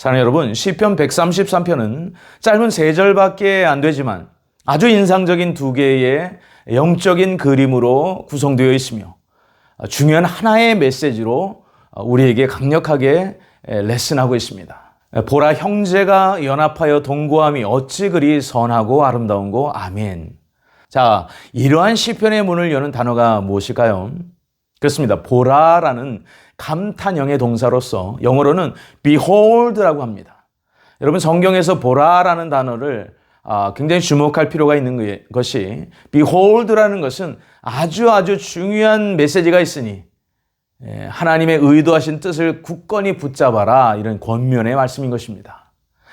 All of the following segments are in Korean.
사랑하는 여러분, 시편 133편은 짧은 세 절밖에 안 되지만 아주 인상적인 두 개의 영적인 그림으로 구성되어 있으며 중요한 하나의 메시지로 우리에게 강력하게 레슨하고 있습니다. 보라 형제가 연합하여 동거함이 어찌 그리 선하고 아름다운고 아멘. 자, 이러한 시편의 문을 여는 단어가 무엇일까요? 그렇습니다. 보라라는 감탄형의 동사로서 영어로는 behold라고 합니다. 여러분 성경에서 보라라는 단어를 아, 굉장히 주목할 필요가 있는 것이 behold라는 것은 아주 아주 중요한 메시지가 있으니 예, 하나님의 의도하신 뜻을 굳건히 붙잡아라 이런 권면의 말씀인 것입니다.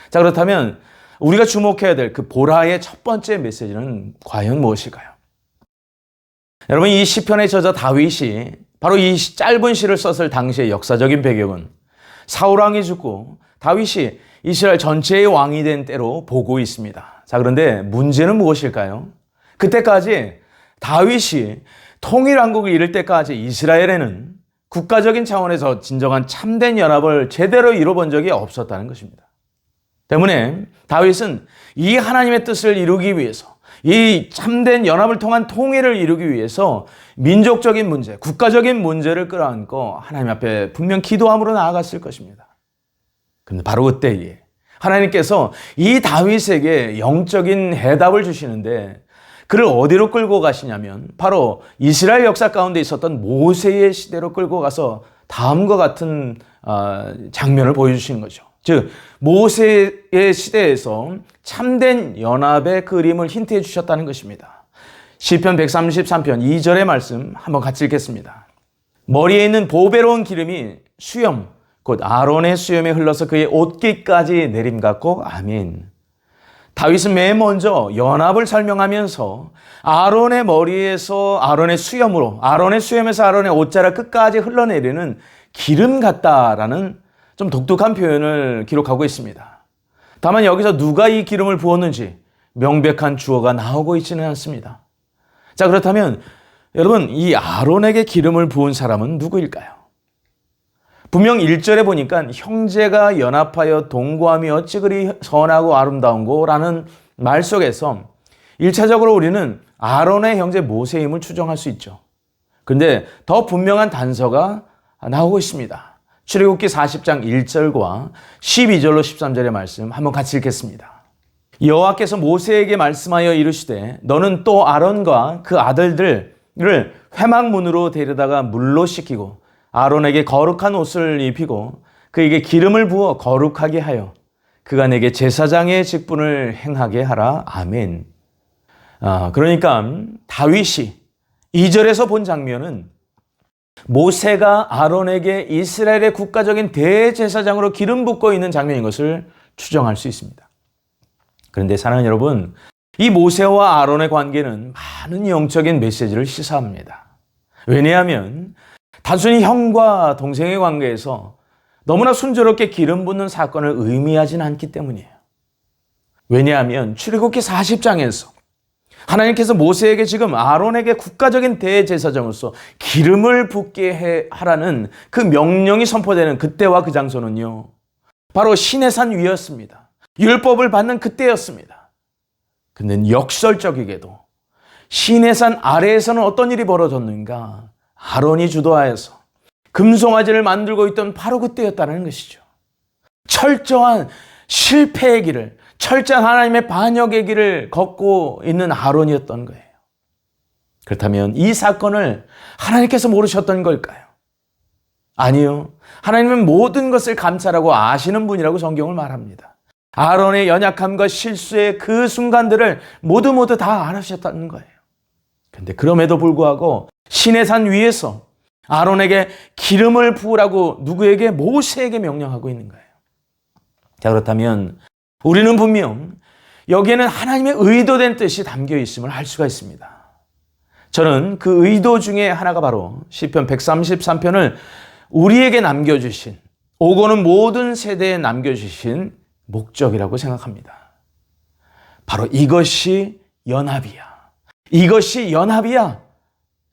자 그렇다면 우리가 주목해야 될 그 보라의 첫 번째 메시지는 과연 무엇일까요? 여러분 이 시편의 저자 다윗이 바로 이 짧은 시를 썼을 당시의 역사적인 배경은 사울 왕이 죽고 다윗이 이스라엘 전체의 왕이 된 때로 보고 있습니다. 자 그런데 문제는 무엇일까요? 그때까지 다윗이 통일왕국을 이룰 때까지 이스라엘에는 국가적인 차원에서 진정한 참된 연합을 제대로 이뤄본 적이 없었다는 것입니다. 때문에 다윗은 이 하나님의 뜻을 이루기 위해서 이 참된 연합을 통한 통일을 이루기 위해서 민족적인 문제, 국가적인 문제를 끌어안고 하나님 앞에 분명 기도함으로 나아갔을 것입니다. 근데 바로 그때에 하나님께서 이 다윗에게 영적인 해답을 주시는데 그를 어디로 끌고 가시냐면 바로 이스라엘 역사 가운데 있었던 모세의 시대로 끌고 가서 다음과 같은 아, 장면을 보여주시는 거죠. 즉 모세의 시대에서 참된 연합의 그림을 힌트해 주셨다는 것입니다. 시편 133편 2절의 말씀 한번 같이 읽겠습니다. 머리에 있는 보배로운 기름이 수염 곧 아론의 수염에 흘러서 그의 옷깃까지 내림 같고 아멘. 다윗은 맨 먼저 연합을 설명하면서 아론의 머리에서 아론의 수염으로 아론의 수염에서 아론의 옷자락 끝까지 흘러내리는 기름 같다라는 좀 독특한 표현을 기록하고 있습니다. 다만 여기서 누가 이 기름을 부었는지 명백한 주어가 나오고 있지는 않습니다. 자, 그렇다면 여러분, 이 아론에게 기름을 부은 사람은 누구일까요? 분명 1절에 보니까 형제가 연합하여 동거함이 어찌 그리 선하고 아름다운고 라는 말 속에서 1차적으로 우리는 아론의 형제 모세임을 추정할 수 있죠. 근데 더 분명한 단서가 나오고 있습니다. 출애굽기 40장 1절과 12절로 13절의 말씀 한번 같이 읽겠습니다. 여호와께서 모세에게 말씀하여 이르시되 너는 또 아론과 그 아들들을 회막문으로 데려다가 물로 씻기고 아론에게 거룩한 옷을 입히고 그에게 기름을 부어 거룩하게 하여 그가 내게 제사장의 직분을 행하게 하라. 아멘. 아, 그러니까 다윗이 2절에서 본 장면은 모세가 아론에게 이스라엘의 국가적인 대제사장으로 기름 붓고 있는 장면인 것을 추정할 수 있습니다. 그런데 사랑하는 여러분, 이 모세와 아론의 관계는 많은 영적인 메시지를 시사합니다. 왜냐하면 단순히 형과 동생의 관계에서 너무나 순조롭게 기름 붓는 사건을 의미하진 않기 때문이에요. 왜냐하면 출애굽기 40장에서 하나님께서 모세에게 지금 아론에게 국가적인 대제사장으로서 기름을 붓게 하라는 그 명령이 선포되는 그때와 그 장소는요. 바로 신의 산 위였습니다. 율법을 받는 그때였습니다. 근데 역설적이게도 신의 산 아래에서는 어떤 일이 벌어졌는가? 아론이 주도하여서 금송아지를 만들고 있던 바로 그때였다는 것이죠. 철저한 실패의 길을, 철저한 하나님의 반역의 길을 걷고 있는 아론이었던 거예요. 그렇다면 이 사건을 하나님께서 모르셨던 걸까요? 아니요. 하나님은 모든 것을 감찰하고 아시는 분이라고 성경을 말합니다. 아론의 연약함과 실수의 그 순간들을 모두 모두 다 알으셨다는 거예요. 근데 그럼에도 불구하고 신의 산 위에서 아론에게 기름을 부으라고 누구에게 모세에게 명령하고 있는 거예요. 자, 그렇다면 우리는 분명 여기에는 하나님의 의도된 뜻이 담겨 있음을 알 수가 있습니다. 저는 그 의도 중에 하나가 바로 시편 133편을 우리에게 남겨 주신 오고는 모든 세대에 남겨 주신 목적이라고 생각합니다. 바로 이것이 연합이야. 이것이 연합이야.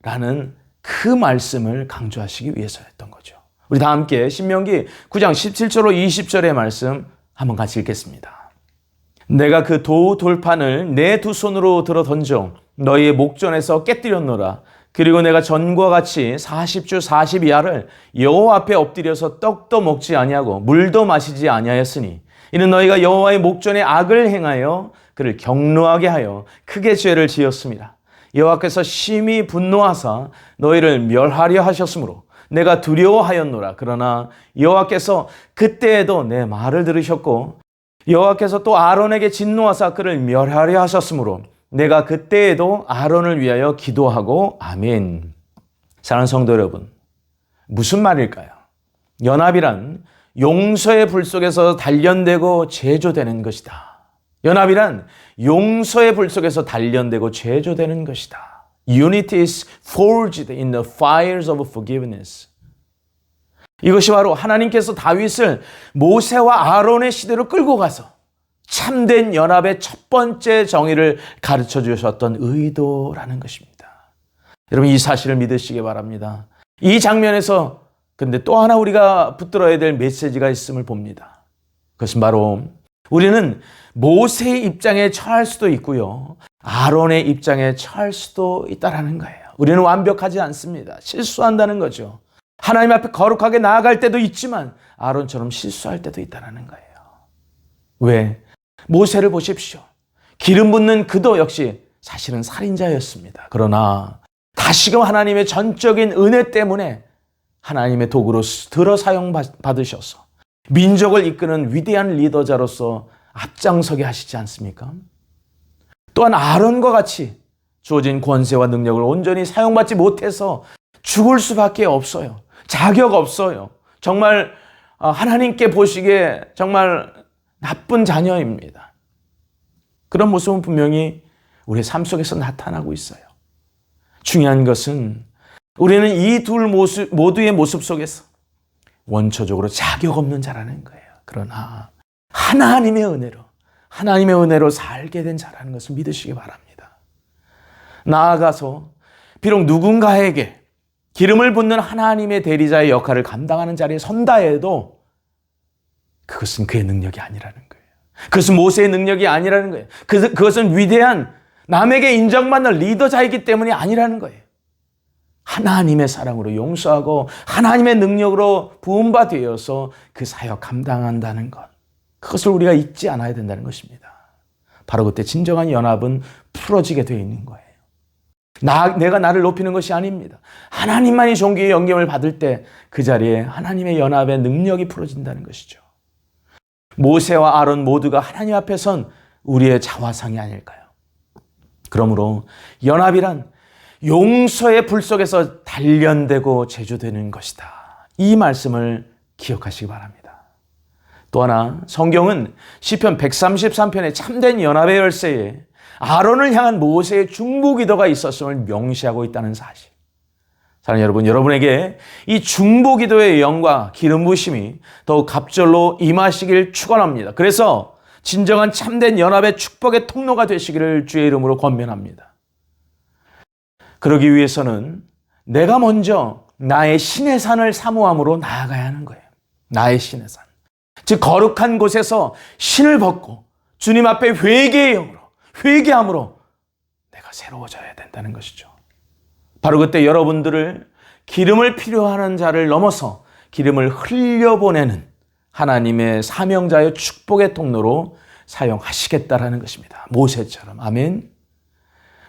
라는 그 말씀을 강조하시기 위해서였던 거죠. 우리 다 함께 신명기 9장 17절로 20절의 말씀 한번 같이 읽겠습니다. 내가 그 도 돌판을 내 두 손으로 들어 던져 너희의 목전에서 깨뜨렸노라. 그리고 내가 전과 같이 40주 42야를 여호와 앞에 엎드려서 떡도 먹지 아니하고 물도 마시지 아니하였으니 이는 너희가 여호와의 목전에 악을 행하여 그를 경노하게 하여 크게 죄를 지었습니다. 여호와께서 심히 분노하사 너희를 멸하려 하셨으므로 내가 두려워하였노라. 그러나 여호와께서 그때에도 내 말을 들으셨고 여호와께서 또 아론에게 진노하사 그를 멸하려 하셨으므로 내가 그때에도 아론을 위하여 기도하고 아멘. 사랑하는 성도 여러분, 무슨 말일까요? 연합이란 용서의 불 속에서 단련되고 제조되는 것이다. 연합이란 용서의 불 속에서 단련되고 제조되는 것이다. Unity is forged in the fires of forgiveness. 이것이 바로 하나님께서 다윗을 모세와 아론의 시대로 끌고 가서 참된 연합의 첫 번째 정의를 가르쳐 주셨던 의도라는 것입니다. 여러분 이 사실을 믿으시기 바랍니다. 이 장면에서 근데 또 하나 우리가 붙들어야 될 메시지가 있음을 봅니다. 그것은 바로 우리는 모세의 입장에 처할 수도 있고요. 아론의 입장에 처할 수도 있다라는 거예요. 우리는 완벽하지 않습니다. 실수한다는 거죠. 하나님 앞에 거룩하게 나아갈 때도 있지만 아론처럼 실수할 때도 있다라는 거예요. 왜? 모세를 보십시오. 기름 붓는 그도 역시 사실은 살인자였습니다. 그러나 다시금 하나님의 전적인 은혜 때문에 하나님의 도구로 들어 사용 받으셔서 민족을 이끄는 위대한 리더자로서 앞장서게 하시지 않습니까? 또한 아론과 같이 주어진 권세와 능력을 온전히 사용받지 못해서 죽을 수밖에 없어요. 자격 없어요. 정말 하나님께 보시기에 정말 나쁜 자녀입니다. 그런 모습은 분명히 우리의 삶 속에서 나타나고 있어요. 중요한 것은 우리는 이 둘 모습, 모두의 모습 속에서 원초적으로 자격 없는 자라는 거예요. 그러나 하나님의 은혜로, 하나님의 은혜로 살게 된 자라는 것을 믿으시기 바랍니다. 나아가서 비록 누군가에게 기름을 붓는 하나님의 대리자의 역할을 감당하는 자리에 선다 해도 그것은 그의 능력이 아니라는 거예요. 그것은 모세의 능력이 아니라는 거예요. 그, 그것은 위대한 남에게 인정받는 리더자이기 때문이 아니라는 거예요. 하나님의 사랑으로 용서하고 하나님의 능력으로 부음받되어서 그 사역 감당한다는 것. 그것을 우리가 잊지 않아야 된다는 것입니다. 바로 그때 진정한 연합은 풀어지게 되어 있는 거예요. 나, 내가 나를 높이는 것이 아닙니다. 하나님만이 종교의 영감을 받을 때 그 자리에 하나님의 연합의 능력이 풀어진다는 것이죠. 모세와 아론 모두가 하나님 앞에 선 우리의 자화상이 아닐까요? 그러므로 연합이란 용서의 불 속에서 단련되고 제조되는 것이다. 이 말씀을 기억하시기 바랍니다. 또 하나 성경은 시편 133편의 참된 연합의 열쇠에 아론을 향한 모세의 중보 기도가 있었음을 명시하고 있다는 사실. 사랑 여러분, 여러분에게 이 중보 기도의 영과 기름 부심이 더욱 갑절로 임하시길 축원합니다. 그래서 진정한 참된 연합의 축복의 통로가 되시기를 주의 이름으로 권면합니다. 그러기 위해서는 내가 먼저 나의 신의 산을 사모함으로 나아가야 하는 거예요. 나의 신의 산. 즉 거룩한 곳에서 신을 벗고 주님 앞에 회개의 영으로 회개함으로 내가 새로워져야 된다는 것이죠. 바로 그때 여러분들을 기름을 필요하는 자를 넘어서 기름을 흘려보내는 하나님의 사명자의 축복의 통로로 사용하시겠다라는 것입니다. 모세처럼. 아멘.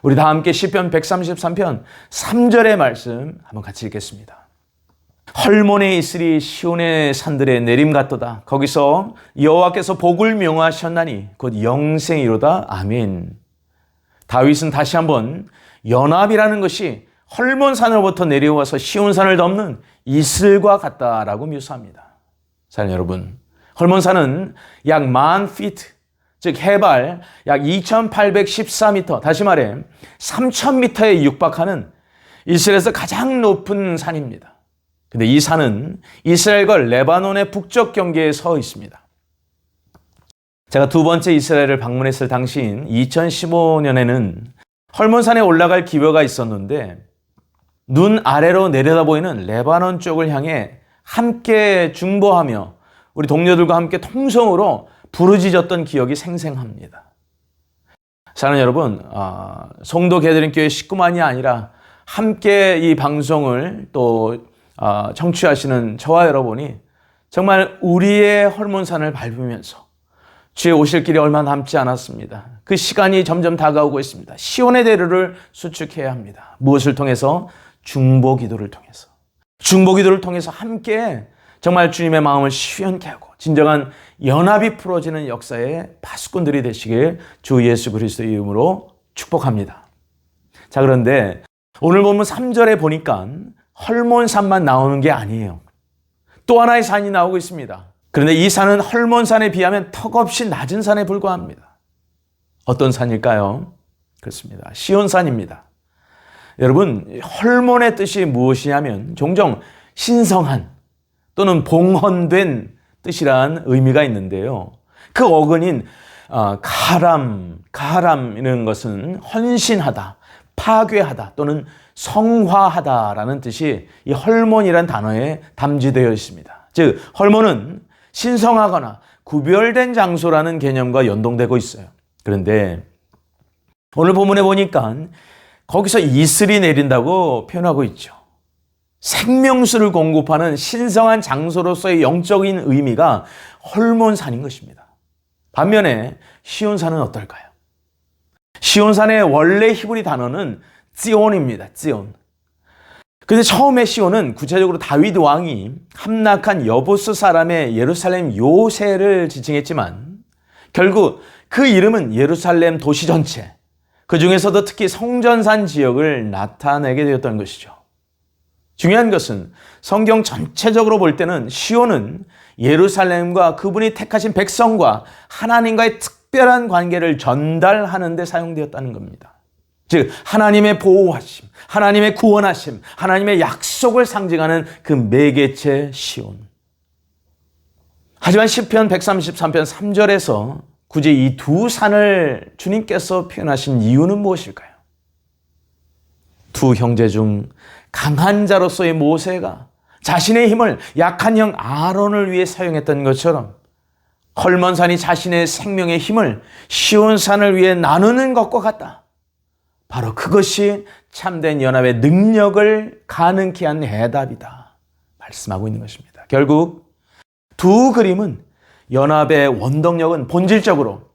우리 다 함께 시편 133편 3절의 말씀 한번 같이 읽겠습니다. 헐몬에 있으리 시온의 산들의 내림 같도다. 거기서 여호와께서 복을 명하셨나니 곧 영생이로다. 아멘. 다윗은 다시 한번 연합이라는 것이 헐몬산으로부터 내려와서 시온산을 덮는 이슬과 같다라고 묘사합니다. 사랑 여러분, 헐몬산은 약 만 피트, 즉 해발 약 2814m, 다시 말해 3000m에 육박하는 이스라엘에서 가장 높은 산입니다. 근데 이 산은 이스라엘과 레바논의 북쪽 경계에 서 있습니다. 제가 두 번째 이스라엘을 방문했을 당시인 2015년에는 헐몬산에 올라갈 기회가 있었는데 눈 아래로 내려다 보이는 레바논 쪽을 향해 함께 중보하며 우리 동료들과 함께 통성으로 부르짖었던 기억이 생생합니다. 사랑하는 여러분, 아, 송도 개드림교회 식구만이 아니라 함께 이 방송을 또 아, 청취하시는 저와 여러분이 정말 우리의 헐몬산을 밟으면서 주의 오실 길이 얼마 남지 않았습니다. 그 시간이 점점 다가오고 있습니다. 시온의 대로를 수축해야 합니다. 무엇을 통해서? 중보 기도를 통해서. 중보 기도를 통해서 함께 정말 주님의 마음을 시원케 하고 진정한 연합이 풀어지는 역사의 파수꾼들이 되시길 주 예수 그리스도의 이름으로 축복합니다. 자, 그런데 오늘 보면 3절에 보니까 헐몬산만 나오는 게 아니에요. 또 하나의 산이 나오고 있습니다. 그런데 이 산은 헐몬산에 비하면 턱없이 낮은 산에 불과합니다. 어떤 산일까요? 그렇습니다. 시온산입니다. 여러분, 헐몬의 뜻이 무엇이냐면 종종 신성한 또는 봉헌된 뜻이란 의미가 있는데요. 그 어근인 어, 가람, 가람이라는 것은 헌신하다, 파괴하다 또는 성화하다라는 뜻이 이 헐몬이란 단어에 담지되어 있습니다. 즉, 헐몬은 신성하거나 구별된 장소라는 개념과 연동되고 있어요. 그런데 오늘 본문에 보니까 거기서 이슬이 내린다고 표현하고 있죠. 생명수를 공급하는 신성한 장소로서의 영적인 의미가 헐몬산인 것입니다. 반면에 시온산은 어떨까요? 시온산의 원래 히브리 단어는 찌온입니다. 찌온. 근데 처음에 시온은 구체적으로 다윗 왕이 함락한 여보스 사람의 예루살렘 요새를 지칭했지만 결국 그 이름은 예루살렘 도시 전체, 그 중에서도 특히 성전산 지역을 나타내게 되었던 것이죠. 중요한 것은 성경 전체적으로 볼 때는 시온은 예루살렘과 그분이 택하신 백성과 하나님과의 특별한 관계를 전달하는 데 사용되었다는 겁니다. 즉 하나님의 보호하심, 하나님의 구원하심, 하나님의 약속을 상징하는 그 매개체 시온. 하지만 시편 133편 3절에서 굳이 이 두 산을 주님께서 표현하신 이유는 무엇일까요? 두 형제 중 강한 자로서의 모세가 자신의 힘을 약한 형 아론을 위해 사용했던 것처럼 헐먼산이 자신의 생명의 힘을 시온산을 위해 나누는 것과 같다. 바로 그것이 참된 연합의 능력을 가능케 한 해답이다. 말씀하고 있는 것입니다. 결국 두 그림은 연합의 원동력은 본질적으로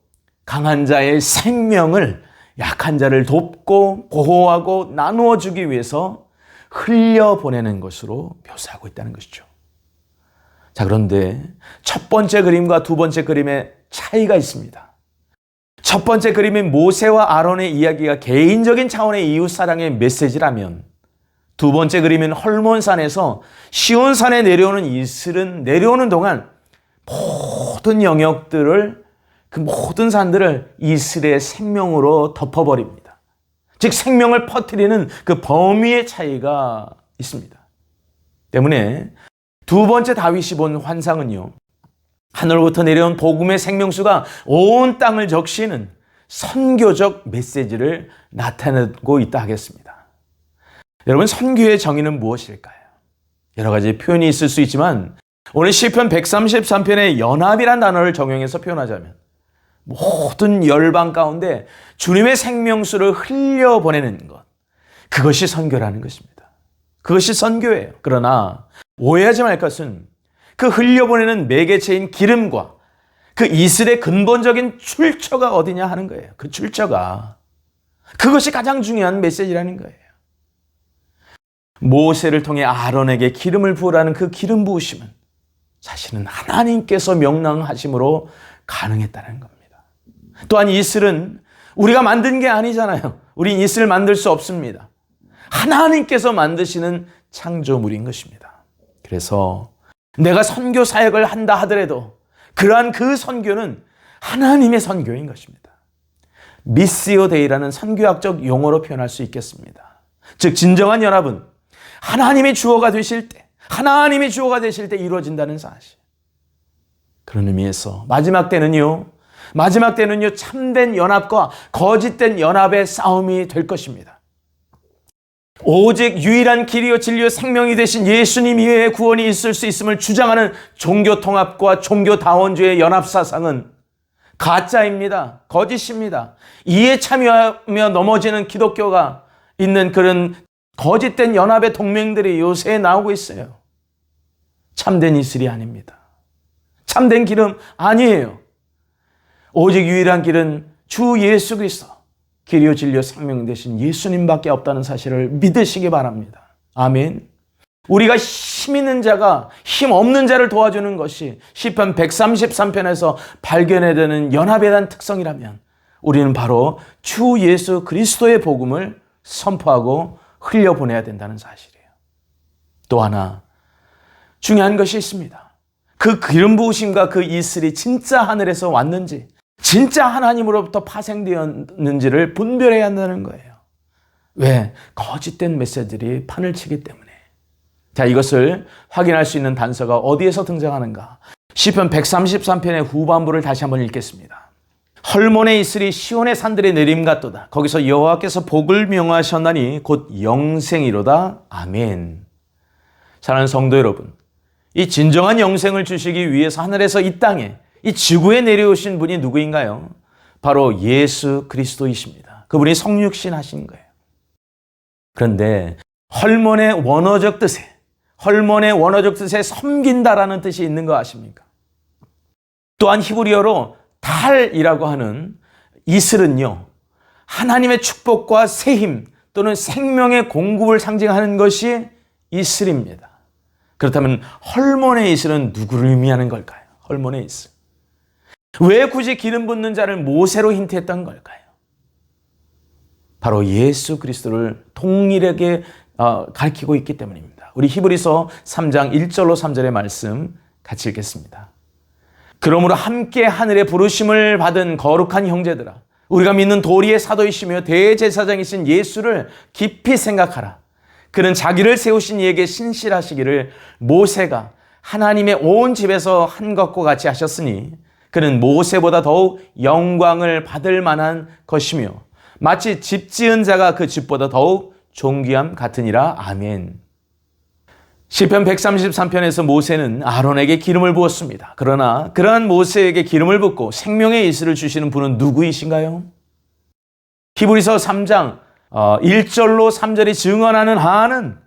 강한 자의 생명을 약한 자를 돕고 보호하고 나누어 주기 위해서 흘려보내는 것으로 묘사하고 있다는 것이죠. 자, 그런데 첫 번째 그림과 두 번째 그림의 차이가 있습니다. 첫 번째 그림인 모세와 아론의 이야기가 개인적인 차원의 이웃 사랑의 메시지라면 두 번째 그림인 헐몬산에서 시온산에 내려오는 이슬은 내려오는 동안 모든 영역들을 그 모든 산들을 이슬의 생명으로 덮어버립니다. 즉 생명을 퍼뜨리는 그 범위의 차이가 있습니다. 때문에 두 번째 다윗이 본 환상은요. 하늘로부터 내려온 복음의 생명수가 온 땅을 적시는 선교적 메시지를 나타내고 있다 하겠습니다. 여러분 선교의 정의는 무엇일까요? 여러 가지 표현이 있을 수 있지만 오늘 시편 133편의 연합이란 단어를 정용해서 표현하자면 모든 열방 가운데 주님의 생명수를 흘려보내는 것 그것이 선교라는 것입니다. 그것이 선교예요. 그러나 오해하지 말 것은 그 흘려보내는 매개체인 기름과 그 이슬의 근본적인 출처가 어디냐 하는 거예요. 그 출처가. 그것이 가장 중요한 메시지라는 거예요. 모세를 통해 아론에게 기름을 부으라는 그 기름 부으심은 사실은 하나님께서 명랑하심으로 가능했다는 겁니다. 또한 이슬은 우리가 만든 게 아니잖아요. 우린 이슬을 만들 수 없습니다. 하나님께서 만드시는 창조물인 것입니다. 그래서 내가 선교 사역을 한다 하더라도 그러한 그 선교는 하나님의 선교인 것입니다. 미시오 데이라는 선교학적 용어로 표현할 수 있겠습니다. 즉 진정한 연합은 하나님의 주어가 되실 때 하나님의 주어가 되실 때 이루어진다는 사실. 그런 의미에서 마지막 때는요. 마지막 때는요. 참된 연합과 거짓된 연합의 싸움이 될 것입니다. 오직 유일한 길이요 진리요 생명이 되신 예수님 이외에 구원이 있을 수 있음을 주장하는 종교 통합과 종교 다원주의 연합 사상은 가짜입니다. 거짓입니다. 이에 참여하며 넘어지는 기독교가 있는 그런 거짓된 연합의 동맹들이 요새 나오고 있어요. 참된 이슬이 아닙니다. 참된 길은 아니에요. 오직 유일한 길은 주 예수 그리스도, 길이요 진리요 생명 되신 예수님밖에 없다는 사실을 믿으시기 바랍니다. 아멘. 우리가 힘 있는 자가 힘 없는 자를 도와주는 것이 시편 133편에서 발견해야 되는 연합에 대한 특성이라면 우리는 바로 주 예수 그리스도의 복음을 선포하고 흘려보내야 된다는 사실이에요. 또 하나 중요한 것이 있습니다. 그 기름 부으심과 그 이슬이 진짜 하늘에서 왔는지 진짜 하나님으로부터 파생되었는지를 분별해야 한다는 거예요. 왜? 거짓된 메시지들이 판을 치기 때문에. 자, 이것을 확인할 수 있는 단서가 어디에서 등장하는가? 시편 133편의 후반부를 다시 한번 읽겠습니다. 헐몬의 이슬이 시온의 산들의 내림 같도다. 거기서 여호와께서 복을 명하셨나니 곧 영생이로다. 아멘. 사랑하는 성도 여러분, 이 진정한 영생을 주시기 위해서 하늘에서 이 땅에 이 지구에 내려오신 분이 누구인가요? 바로 예수 그리스도이십니다. 그분이 성육신 하신 거예요. 그런데 헐몬의 원어적 뜻에 헐몬의 원어적 뜻에 섬긴다라는 뜻이 있는 거 아십니까? 또한 히브리어로 달이라고 하는 이슬은요. 하나님의 축복과 새 힘 또는 생명의 공급을 상징하는 것이 이슬입니다. 그렇다면 헐몬의 이슬은 누구를 의미하는 걸까요? 헐몬의 이슬. 왜 굳이 기름 붓는 자를 모세로 힌트했던 걸까요? 바로 예수 그리스도를 동일하게 어, 가르치고 있기 때문입니다. 우리 히브리서 3장 1절로 3절의 말씀 같이 읽겠습니다. 그러므로 함께 하늘의 부르심을 받은 거룩한 형제들아 우리가 믿는 도리의 사도이시며 대제사장이신 예수를 깊이 생각하라. 그는 자기를 세우신 이에게 신실하시기를 모세가 하나님의 온 집에서 한 것과 같이 하셨으니 그는 모세보다 더욱 영광을 받을 만한 것이며 마치 집 지은 자가 그 집보다 더욱 존귀함 같으니라. 아멘. 시편 133편에서 모세는 아론에게 기름을 부었습니다. 그러나 그러한 모세에게 기름을 붓고 생명의 이슬을 주시는 분은 누구이신가요? 히브리서 3장 1절로 어, 3절이 증언하는 한은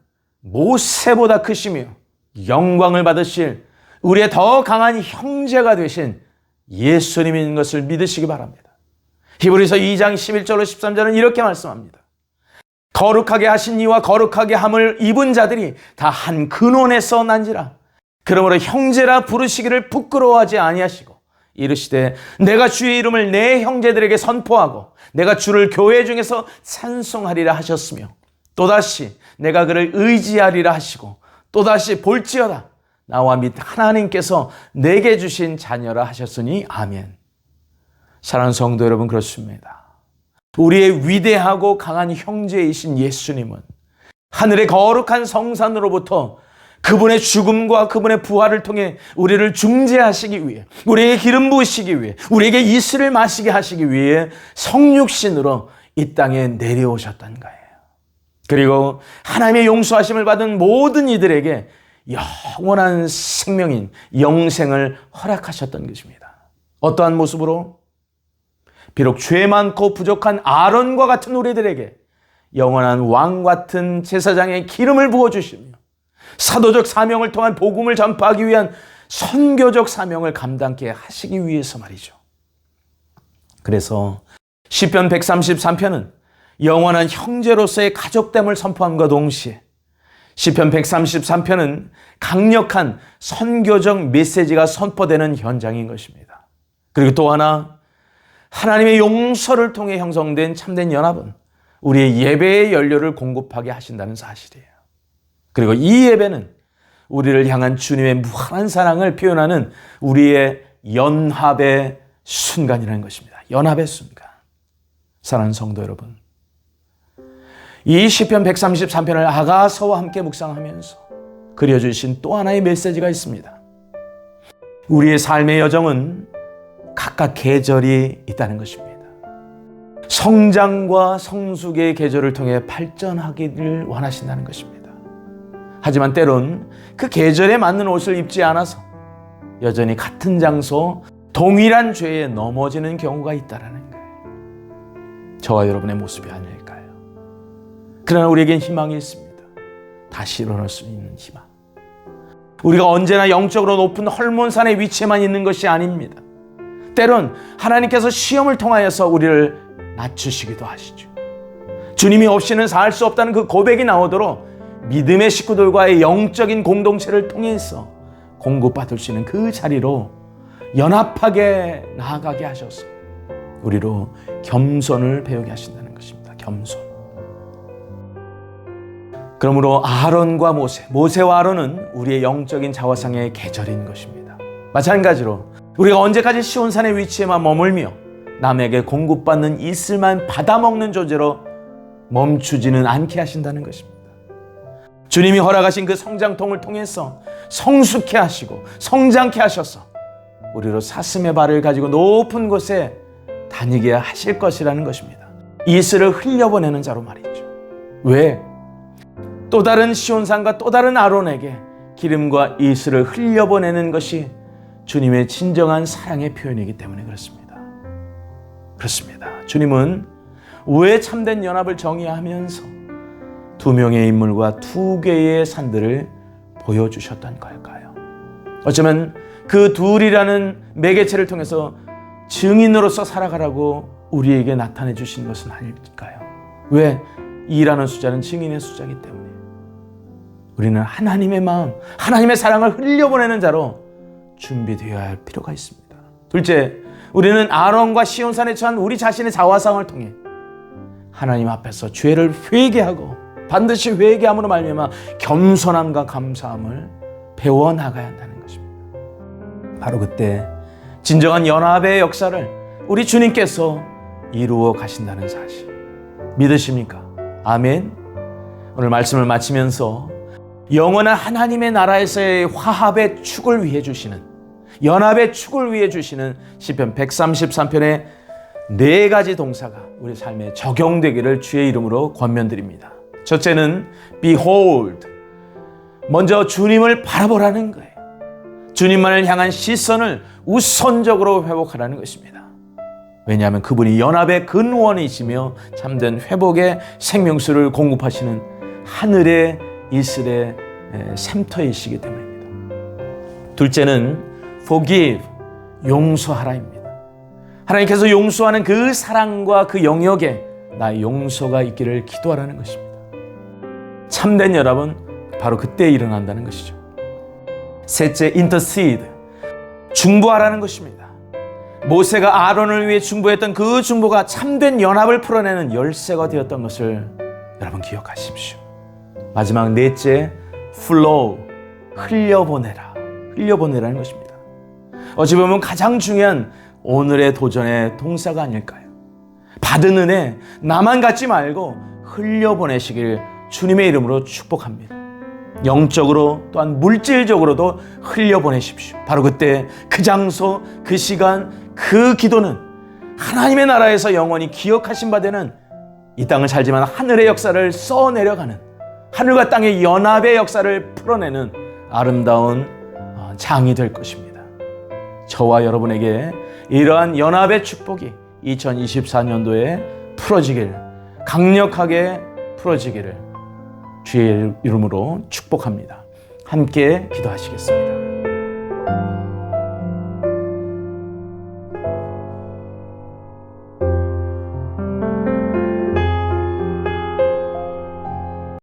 모세보다 크시며 영광을 받으실 우리의 더 강한 형제가 되신 예수님인 것을 믿으시기 바랍니다. 히브리서 2장 11절로 13절은 이렇게 말씀합니다. 거룩하게 하신 이와 거룩하게 함을 입은 자들이 다 한 근원에서 난지라. 그러므로 형제라 부르시기를 부끄러워하지 아니하시고 이르시되 내가 주의 이름을 내 형제들에게 선포하고 내가 주를 교회 중에서 찬송하리라 하셨으며 또다시 내가 그를 의지하리라 하시고 또다시 볼지어다 나와 및 하나님께서 내게 주신 자녀라 하셨으니 아멘. 사랑하는 성도 여러분 그렇습니다. 우리의 위대하고 강한 형제이신 예수님은 하늘의 거룩한 성산으로부터 그분의 죽음과 그분의 부활을 통해 우리를 중재하시기 위해, 우리에게 기름 부으시기 위해, 우리에게 이슬을 마시게 하시기 위해 성육신으로 이 땅에 내려오셨던 거예요. 그리고 하나님의 용서하심을 받은 모든 이들에게 영원한 생명인 영생을 허락하셨던 것입니다. 어떠한 모습으로? 비록 죄 많고 부족한 아론과 같은 우리들에게 영원한 왕 같은 제사장의 기름을 부어 주시며 사도적 사명을 통한 복음을 전파하기 위한 선교적 사명을 감당케 하시기 위해서 말이죠. 그래서 시편 133편은 영원한 형제로서의 가족됨을 선포함과 동시에 시편 133편은 강력한 선교적 메시지가 선포되는 현장인 것입니다. 그리고 또 하나 하나님의 용서를 통해 형성된 참된 연합은 우리의 예배의 연료를 공급하게 하신다는 사실이에요. 그리고 이 예배는 우리를 향한 주님의 무한한 사랑을 표현하는 우리의 연합의 순간이라는 것입니다. 연합의 순간. 사랑하는 성도 여러분. 이 시편 133편을 아가서와 함께 묵상하면서 그려주신 또 하나의 메시지가 있습니다. 우리의 삶의 여정은 각각 계절이 있다는 것입니다. 성장과 성숙의 계절을 통해 발전하기를 원하신다는 것입니다. 하지만 때론 그 계절에 맞는 옷을 입지 않아서 여전히 같은 장소 동일한 죄에 넘어지는 경우가 있다라는 거예요. 저와 여러분의 모습이 아닐까요? 그러나 우리에겐 희망이 있습니다. 다시 일어날 수 있는 희망. 우리가 언제나 영적으로 높은 헐몬산의 위치에만 있는 것이 아닙니다. 때론 하나님께서 시험을 통하여서 우리를 낮추시기도 하시죠. 주님이 없이는 살 수 없다는 그 고백이 나오도록 믿음의 식구들과의 영적인 공동체를 통해서 공급받을 수 있는 그 자리로 연합하게 나아가게 하셔서 우리로 겸손을 배우게 하신다는 것입니다. 겸손. 그러므로 아론과 모세, 모세와 아론은 우리의 영적인 자화상의 계절인 것입니다. 마찬가지로 우리가 언제까지 시온산의 위치에만 머물며 남에게 공급받는 이슬만 받아먹는 존재로 멈추지는 않게 하신다는 것입니다. 주님이 허락하신 그 성장통을 통해서 성숙케 하시고 성장케 하셔서 우리로 사슴의 발을 가지고 높은 곳에 다니게 하실 것이라는 것입니다. 이슬을 흘려보내는 자로 말이죠. 왜? 또 다른 시온산과 또 다른 아론에게 기름과 이슬을 흘려보내는 것이 주님의 진정한 사랑의 표현이기 때문에 그렇습니다. 그렇습니다. 주님은 왜 참된 연합을 정의하면서 두 명의 인물과 두 개의 산들을 보여주셨던 걸까요? 어쩌면 그 둘이라는 매개체를 통해서 증인으로서 살아가라고 우리에게 나타내 주신 것은 아닐까요? 왜? 2라는 숫자는 증인의 숫자이기 때문에 우리는 하나님의 마음, 하나님의 사랑을 흘려보내는 자로 준비되어야 할 필요가 있습니다. 둘째, 우리는 아론과 시온산에 처한 우리 자신의 자화상을 통해 하나님 앞에서 죄를 회개하고 반드시 회개함으로 말미암아 겸손함과 감사함을 배워 나가야 한다는 것입니다. 바로 그때 진정한 연합의 역사를 우리 주님께서 이루어 가신다는 사실 믿으십니까? 아멘. 오늘 말씀을 마치면서 영원한 하나님의 나라에서의 화합의 축을 위해 주시는 연합의 축을 위해 주시는 시편 133편의 네 가지 동사가 우리 삶에 적용되기를 주의 이름으로 권면드립니다. 첫째는 behold. 먼저 주님을 바라보라는 거예요. 주님만을 향한 시선을 우선적으로 회복하라는 것입니다. 왜냐하면 그분이 연합의 근원이시며 참된 회복의 생명수를 공급하시는 하늘의 이슬의 샘터이시기 때문입니다. 둘째는 forgive, 용서하라입니다. 하나님께서 용서하는 그 사랑과 그 영역에 나의 용서가 있기를 기도하라는 것입니다. 참된 연합은 바로 그때 일어난다는 것이죠. 셋째, intercede, 중보하라는 것입니다. 모세가 아론을 위해 중보했던 그 중보가 참된 연합을 풀어내는 열쇠가 되었던 것을 여러분 기억하십시오. 마지막 넷째, flow, 흘려보내라. 흘려보내라는 것입니다. 어찌 보면 가장 중요한 오늘의 도전의 동사가 아닐까요? 받은 은혜 나만 갖지 말고 흘려보내시길 주님의 이름으로 축복합니다. 영적으로 또한 물질적으로도 흘려보내십시오. 바로 그때 그 장소, 그 시간, 그 기도는 하나님의 나라에서 영원히 기억하신 바 되는 이 땅을 살지만 하늘의 역사를 써내려가는 하늘과 땅의 연합의 역사를 풀어내는 아름다운 어, 장이 될 것입니다. 저와 여러분에게 이러한 연합의 축복이 2024년도에 풀어지길 강력하게 풀어지기를 주의 이름으로 축복합니다. 함께 기도하시겠습니다.